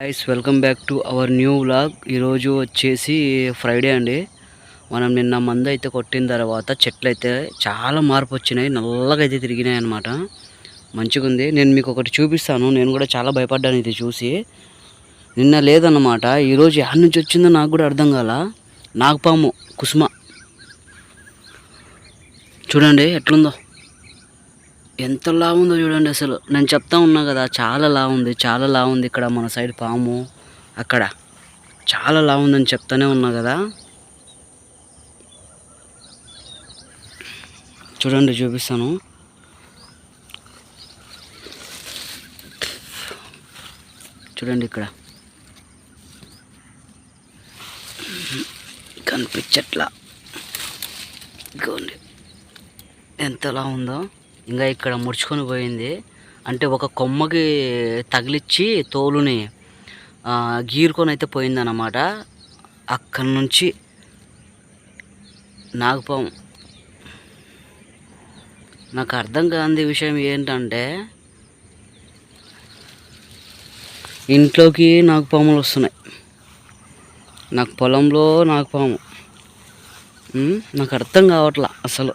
Guys welcome back to our new vlog ఈరోజు వచ్చేసి Friday అండి. మనం నిన్న మందు అయితే కొట్టిన తర్వాత చెట్లు అయితే చాలా మార్పు వచ్చినాయి. నల్లగా అయితే తిరిగినాయి అనమాట మంచిగా ఉంది. నేను మీకు ఒకటి చూపిస్తాను. నేను కూడా చాలా భయపడ్డాను ఇది చూసి. నిన్న లేదన్నమాట. ఈరోజు ఎక్కడి నుంచి వచ్చిందో నాకు కూడా అర్థం కాల. నాగపాము కుసుమ. చూడండి ఎట్లుందో. ఎంత లా ఉందో చూడండి అసలు. నేను చెప్తా ఉన్నా కదా చాలా లా ఉంది చాలా లా ఉంది ఇక్కడ మన సైడ్ పాము. అక్కడ చాలా లా ఉందని చెప్తానే ఉన్నా కదా. చూడండి చూపిస్తాను. చూడండి ఇక్కడ. కనిపించట్లా. ఇదిగోండి ఎంతలా ఉందో ఇంకా ఇక్కడ ముడుచుకొని పోయింది. అంటే ఒక కొమ్మకి తగిలిచ్చి తోలుని గీరుకొని అయితే పోయిందన్నమాట. అక్కడి నుంచి నాగపాము నాకు అర్థం కాని విషయం ఏంటంటే ఇంట్లోకి నాగపాములు వస్తున్నాయి. నాకు పొలంలో నాగపాము. నాకు అర్థం కావట్లా అసలు.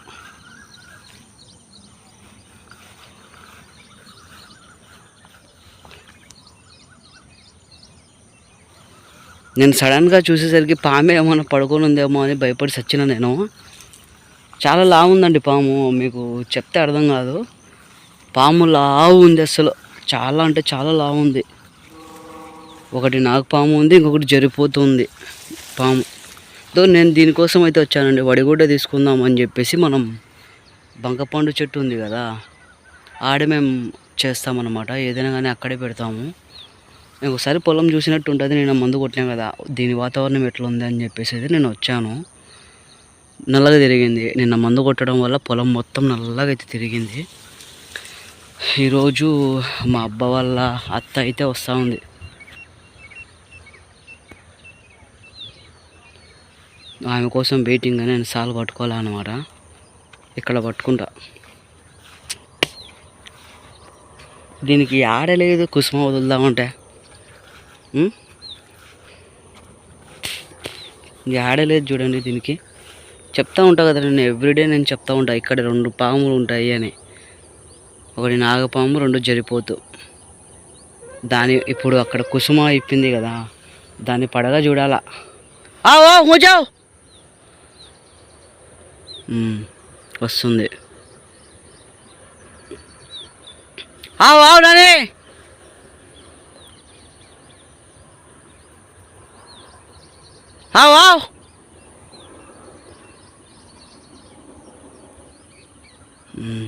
నేను సడన్గా చూసేసరికి పామే ఏమైనా పడుకొని ఉందేమో అని భయపడి సచ్చిన నేను. చాలా లావు ఉందండి పాము మీకు చెప్తే అర్థం కాదు. పాము లావు ఉంది అసలు. చాలా అంటే చాలా లావు ఉంది ఒకటి నాకు పాము ఉంది ఇంకొకటి జరిపోతుంది పాము. దో నేను దీనికోసం అయితే వచ్చానండి వడిగుడ్డ తీసుకుందాం అని చెప్పేసి మనం బంకపండు చెట్టు ఉంది కదా ఆడ మేము చేస్తామన్నమాట. ఏదైనా కానీ అక్కడే పెడతాము. నేను ఒకసారి పొలం చూసినట్టు ఉంటుంది నేను మందు కొట్టినా కదా దీని వాతావరణం ఎట్లా ఉంది అని చెప్పేసి నేను వచ్చాను. నల్లగా తిరిగింది. నిన్న మందు కొట్టడం వల్ల పొలం మొత్తం నల్లగా అయితే తిరిగింది. ఈరోజు మా అబ్బ వాళ్ళ అత్త అయితే వస్తూ ఉంది. ఆమె కోసం వెయిటింగ్ అని నేను సాలు పట్టుకోవాలన్నమాట. ఇక్కడ పట్టుకుంటా. దీనికి ఆడలేదు కుసుమ వదులుదామంటే. ఇది ఆడలేదు చూడండి దీనికి. చెప్తా ఉంటా కదా నేను ఎవ్రీడే నేను చెప్తా ఉంటా ఇక్కడ రెండు పాములు ఉంటాయి అని. ఒకటి నాగపాము రెండు జరిపోతు. దాని ఇప్పుడు అక్కడ కుసుమ ఇప్పింది కదా దాన్ని పడగా చూడాలా. ఆ వస్తుంది. ఆవు ఆవు ఆవు ఆవు మ్మ్.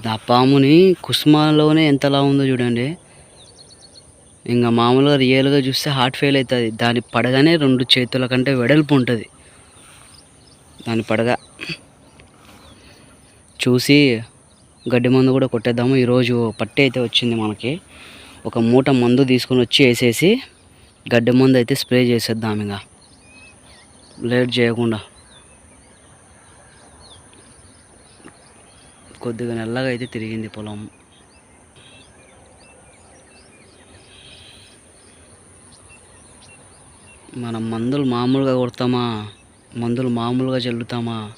దా పాముని కుసుమాలోనే ఎంతలా ఉందో చూడండి. ఇంకా మామూలుగా రియల్గా చూస్తే హార్ట్ ఫెయిల్ అవుతుంది. దాని పడగానే రెండు చేతుల కంటే వెడల్పు ఉంటుంది. దాని పడగా. చూసి గడ్డి మందు కూడా కొట్టేద్దాము. ఈరోజు పట్టి అయితే వచ్చింది మనకి. ఒక మూట మందు తీసుకొని వచ్చి వేసేసి గడ్డి మందు అయితే స్ప్రే చేసేద్దాం ఇంకా. లేట్ చేయకుండా. కొద్దిగా నల్లగా అయితే తిరిగింది పొలం. మనం మందులు మామూలుగా కొడతామా? మందులు మామూలుగా చల్లుతామా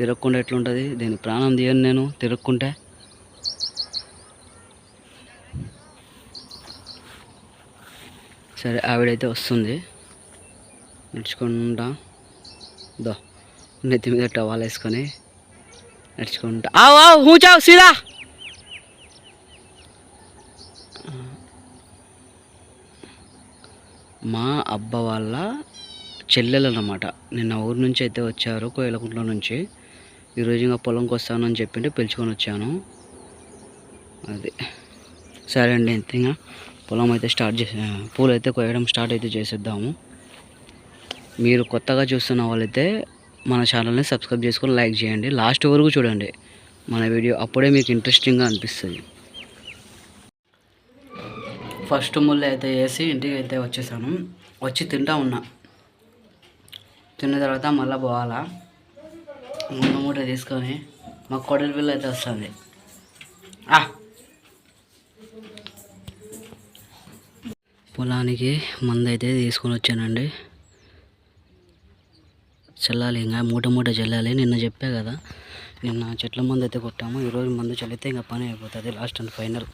తిరగకుండా ఎట్లుంటుంది? దీని ప్రాణం తీయను నేను తిరగకుంటే. సరే ఆవిడైతే వస్తుంది. నడుచుకుంటా. దో నెత్తి మీద టవాల్ వేసుకొని నడుచుకుంటా. ఆవు ఆవు హూచావు సీదా! మా అబ్బ వాళ్ళ చెల్లెలు అన్నమాట నిన్న ఊరు నుంచి అయితే వచ్చారు కోయలకుంట్ల నుంచి. ఈరోజు ఇంకా పొలంకి వస్తానని చెప్పింటే పిలుచుకొని వచ్చాను. అది. సరే అండి ఇంత ఇంకా పొలం అయితే స్టార్ట్ చేసే పూలు అయితే కొయ్యడం స్టార్ట్ అయితే చేసేద్దాము. మీరు కొత్తగా చూస్తున్న వాళ్ళైతే మన ఛానల్ని సబ్స్క్రైబ్ చేసుకొని లైక్ చేయండి. లాస్ట్ వరకు చూడండి. మన వీడియో అప్పుడే మీకు ఇంట్రెస్టింగ్గా అనిపిస్తుంది. ఫస్ట్ ముళ్ళు అయితే వేసి ఇంటికి అయితే వచ్చేసాను. వచ్చి తింటా ఉన్నా. తిన్న తర్వాత మళ్ళీ పోవాలా? ముందు మూట తీసుకొని మా కొడలి పిల్ల అయితే వస్తుంది. పొలానికి మందు అయితే తీసుకొని వచ్చానండి. చల్లాలి ఇంకా మూట మూట చల్లాలి నిన్న చెప్పా కదా. నిన్న చెట్ల మందు అయితే కొట్టాము ఈరోజు మందు చల్లితే ఇంకా పని అయిపోతుంది లాస్ట్ అండ్ ఫైనల్.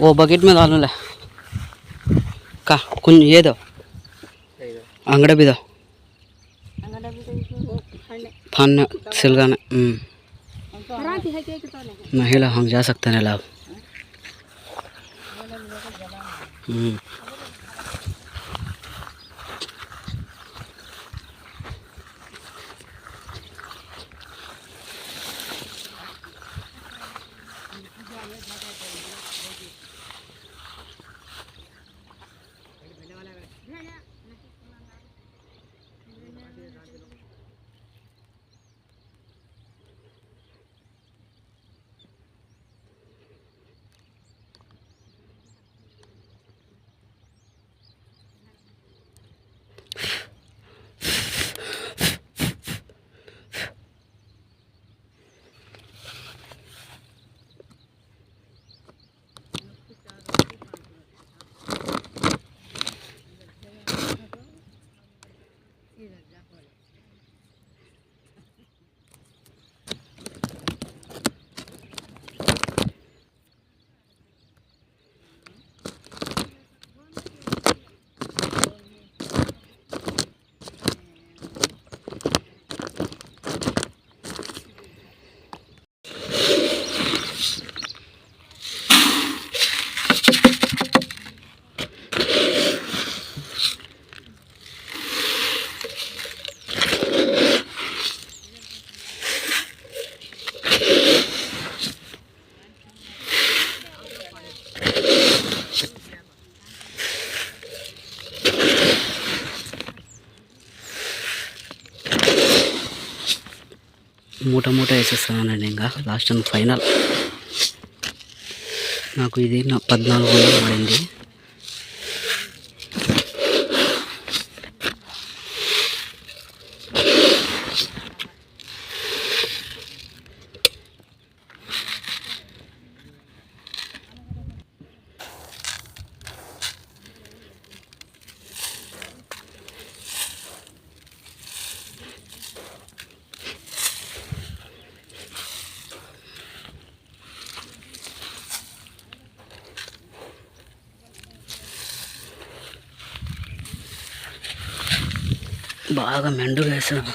वो बकेट में डालू ले का कुछ ये दो अंगड़ा भी दो फान सिलगाना हम्म। महिला हम जा सकते हैं लाभ మూట మూట వేసేస్తానండి ఇంకా. లాస్ట్ అండ్ ఫైనల్ నాకు ఇది నా పద్నాలుగు వందలు పడింది. బాగా మెండుగా వేసాను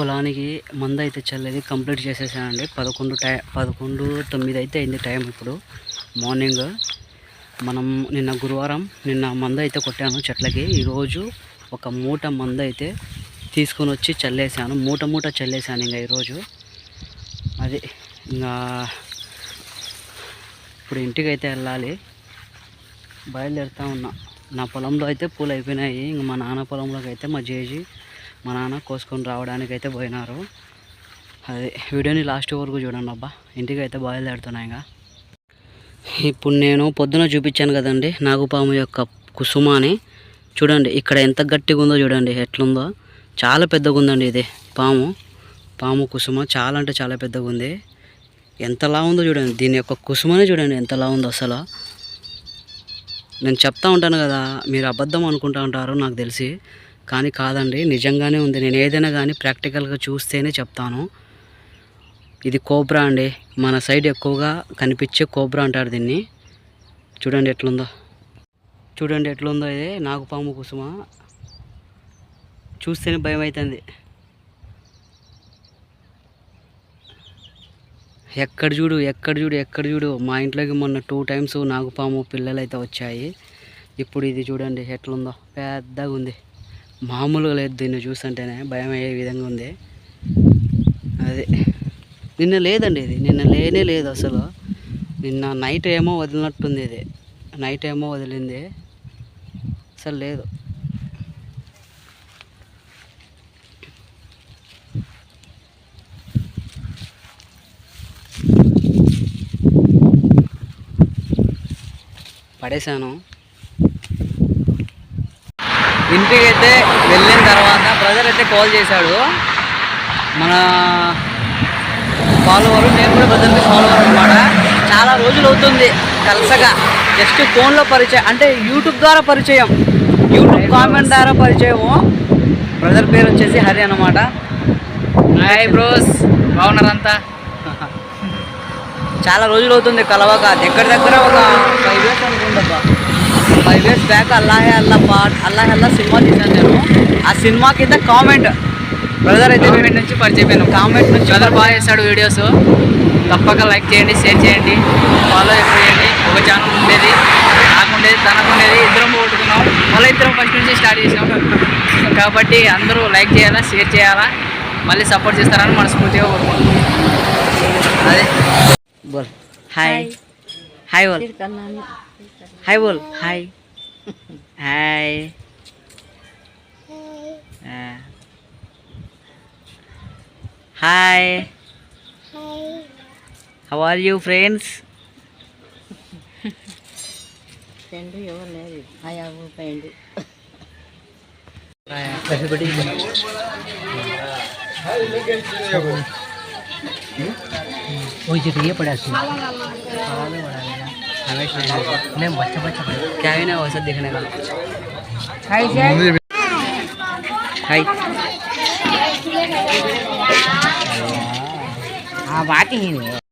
పొలానికి మందు అయితే చల్లేది కంప్లీట్ చేసేసానండి. పదకొండు టై పదకొండు తొమ్మిది అయితే అయింది టైం ఇప్పుడు. మార్నింగ్ మనం నిన్న గురువారం నిన్న మందు అయితే కొట్టాను చెట్లకి. ఈరోజు ఒక మూట మందు అయితే తీసుకొని వచ్చి చల్లేసాను. మూట మూట చల్లేసాను ఇంకా ఈరోజు. అది ఇంకా ఇప్పుడు ఇంటికైతే వెళ్ళాలి. బయలుదేరుతా ఉన్నా. నా పొలంలో అయితే పూలు అయిపోయినాయి. ఇంక మా నాన్న పొలంలోకి అయితే మా జేజీ మా నాన్న కోసుకొని రావడానికి అయితే పోయినారు. అది వీడియోని లాస్ట్ వరకు చూడండి అబ్బా. ఇంటికి అయితే బయలుదేరుతున్నా ఇంకా. ఇప్పుడు నేను పొద్దున చూపించాను కదండి నాగుపాము యొక్క కుసుమాని. చూడండి ఇక్కడ ఎంత గట్టిగా ఉందో చూడండి ఎట్లుందో. చాలా పెద్దగా ఉందండి ఇది పాము. పాము కుసుమ చాలా అంటే చాలా పెద్దగా ఉంది. ఎంతలా ఉందో చూడండి దీని యొక్క కుసుమనే చూడండి ఎంతలా ఉందో అసలు. నేను చెప్తా ఉంటాను కదా మీరు అబద్ధం అనుకుంటా ఉంటారు నాకు తెలిసి. కానీ కాదండి నిజంగానే ఉంది. నేను ఏదైనా కానీ ప్రాక్టికల్గా చూస్తేనే చెప్తాను. ఇది కోబ్రా అండి. మన సైడ్ ఎక్కువగా కనిపించే కోబ్రా అంటారు దీన్ని. చూడండి ఎట్లుందో. చూడండి ఎట్లుందో ఇది. నాగుపాము కుసుమ. చూస్తేనే భయం అవుతుంది ఎక్కడ చూడు ఎక్కడ చూడు ఎక్కడ చూడు. మా ఇంట్లోకి మొన్న టూ టైమ్స్ నాగుపాము పిల్లలు అయితే వచ్చాయి. ఇప్పుడు ఇది చూడండి ఎట్లుందో. పెద్దగా ఉంది మామూలుగా లేదు దీన్ని చూస్తుంటేనే భయం అయ్యే విధంగా ఉంది. అదే నిన్న లేదండి ఇది. నిన్న లేనే లేదు అసలు. నిన్న నైట్ ఏమో వదిలినట్టుంది ఇది. నైట్ ఏమో వదిలింది. అసలు లేదు. పడేశాను. ఇంటికి అయితే వెళ్ళిన తర్వాత బ్రదర్ అయితే కాల్ చేశాడు. మన ఫాలోవర్ నేను కూడా బ్రదర్కి ఫాలోవర్ అనమాట చాలా రోజులు అవుతుంది కలసగా జస్ట్ ఫోన్లో పరిచయం అంటే యూట్యూబ్ ద్వారా పరిచయం. యూట్యూబ్ కామెంట్ ద్వారా పరిచయము. బ్రదర్ పేరు వచ్చేసి హరి అనమాట హాయ్ బ్రోస్ బాగున్నారంతా? చాలా రోజులు అవుతుంది కలవక. దగ్గర దగ్గర ఒక ఫైవ్ ఇయర్స్ అనుకుంటా ఫైవ్ ఇయర్స్ బ్యాక్ అల్లాహే అల్లా పాట్ అల్లాహే అల్లా సినిమా తీశాను నేను. ఆ సినిమా కింద కామెంట్ బ్రదర్ అయితే గవర్నమెంట్ నుంచి పరిచయం కామెంట్ నుంచి బ్రదర్ బాగా చేస్తాడు వీడియోస్ తప్పక లైక్ చేయండి షేర్ చేయండి. ఫాలో చేయండి. ఒక ఛానల్ ఉండేది నాకు ఉండేది తనకు ఉండేది ఇద్దరం పోగొట్టుకున్నాం. మళ్ళీ ఇద్దరం ఫస్ట్ నుంచి స్టార్ట్ చేసాం. కాబట్టి అందరూ లైక్ చేయాలా షేర్ చేయాలా మళ్ళీ సపోర్ట్ చేస్తారని మనస్ఫూర్తిగా కోరుకుంటున్నాం అదే. బోల్ hi hi boll hi Hi. Hi. Hi. Hi. how are you friends friend ఎవరు లేరు ఐ హావ్ ఫ్రెండ్ everybody ওই যে দিয়ে পড়া আছে सी मैं बच्चा बच्चा पड़ा क्या है ना वैसा देखने का हाय हाय हाँ बात ही नहीं